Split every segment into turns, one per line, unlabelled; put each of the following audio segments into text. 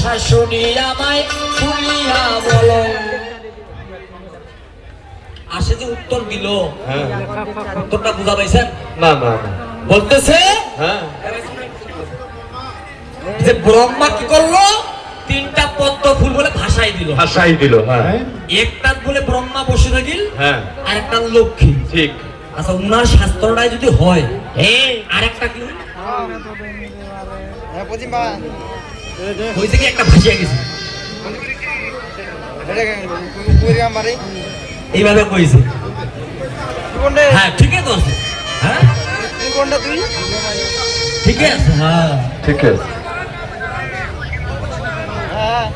শাশুড়ি আমায় তুলিয়া বলো। আসে যে উত্তর দিল।
হ্যাঁ।
উত্তরটা বুঝা পাইছেন?
না না
বলতেছে
হ্যাঁ।
যে ব্রহ্মা কি করল? তিনটা পদ্ম ফুল বলে ভাসাই দিল।
ভাসাই দিল হ্যাঁ।
একটা বলে ব্রহ্মা বসে থাকিল
হ্যাঁ।
আর একটা লক্ষ্মী।
ঠিক।
আচ্ছা উনার শাস্ত্রটাই যদি হয় আর একটা কি? হয়েছে কি একটা ভাসিয়া গেছে। এইভাবে কইছে। হ্যাঁ ঠিকই তো আছে। হ্যাঁ? ঠিকই আছে হ্যাঁ।
ঠিক আছে।
হ্যাঁ?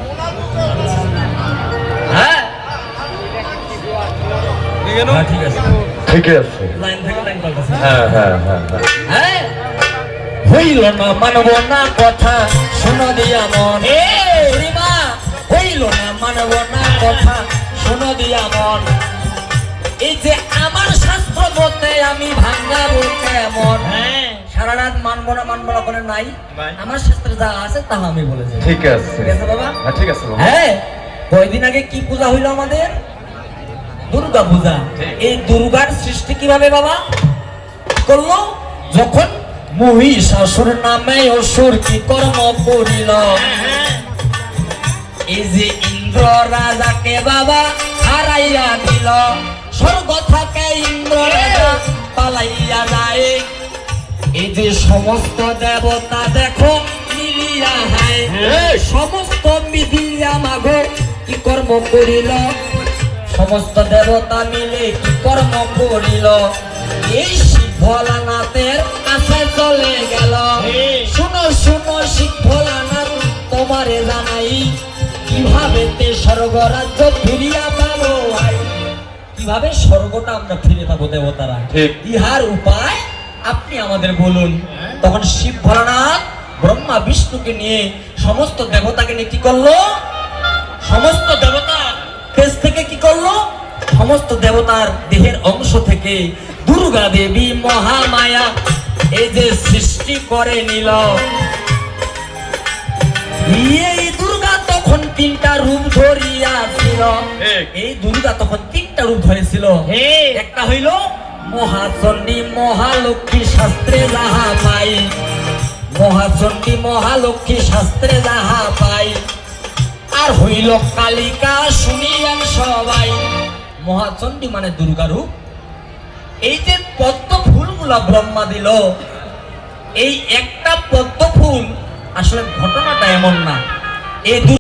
হ্যাঁ, ঠিক আছে।
ঠিক আছে।
লাইন থেকে লাইন পাল্টাছে।
হ্যাঁ হ্যাঁ হ্যাঁ হ্যাঁ।
হ্যাঁ? হইল না মানব না কথা শোনো দিয়া মন। এ! রিমা হইল না মানব না কথা শোনো দিয়া মন। এই যে আমার শাস্ত্র বলতে আমি ভাঙ্গাবো কেমন? সারা রাত মানবো না মানবো না করে নাই। আমার শাস্ত্রে যা আছে তা আমি বলে বলেছি
ঠিক আছে।
ঠিক আছে বাবা?
হ্যাঁ ঠিক আছে বাবা।
হ্যাঁ কয়দিন আগে কি পূজা হইল আমাদের? দুর্গা পূজা। এই দুর্গার সৃষ্টি কীভাবে বাবা? করল? যখন মহিষাসুর নামে অসুর কি কর্ম করিল? এই যে ইন্দ্র রাজাকে বাবা হারাইয়া দিল। স্বর্গ থাকে ইন্দ্র রাজা পালাইয়া যায়। এই যে সমস্ত দেবতা দেখো মিলিয়া হায়।
এই!
সমস্ত মিলিয়া মাগো কি কর্ম করিল? সমস্ত দেবতা মিলে কি কর্ম করিল? এই শিব ভোলানাথের কাছে চলে গেল। শুনো শুনো শিব ভোলানাথ তোমারে জানাই কীভাবে তে স্বর্গরাজ্য ফিরিয়া পাবো? ভাই। কীভাবে স্বর্গটা আমরা ফিরে পাবো দেবতারা? ইহার উপায় আপনি আমাদের বলুন। তখন শিব ভোলানাথ ব্রহ্মা বিষ্ণুকে নিয়ে সমস্ত দেবতাকে নিয়ে কি করল? সমস্ত দেবতা তেজ থেকে কি করল? সমস্ত দেবতার দেহের অংশ থেকে দুর্গা দেবী মহামায়া এই যে সৃষ্টি করে নিল। এই দুর্গা তখন তিনটা রূপ ধরিয়াছিল। এই দুর্গা তখন তিনটা রূপ ধরেছিল। একটা হইল মহাচণ্ডী মহালক্ষ্মী শাস্ত্রে যাহা পাই। মহাচণ্ডী মহালক্ষ্মী শাস্ত্রে যাহা পাই। আর হইল কালিকা শুনিলেন সবাই। মহাচণ্ডী মানে দুর্গা রূপ। এই যে পদ্ম ফুলগুলা ব্রহ্মা দিল। এই একটা পদ্ম ফুল আসলে ঘটনাটা এমন না। এই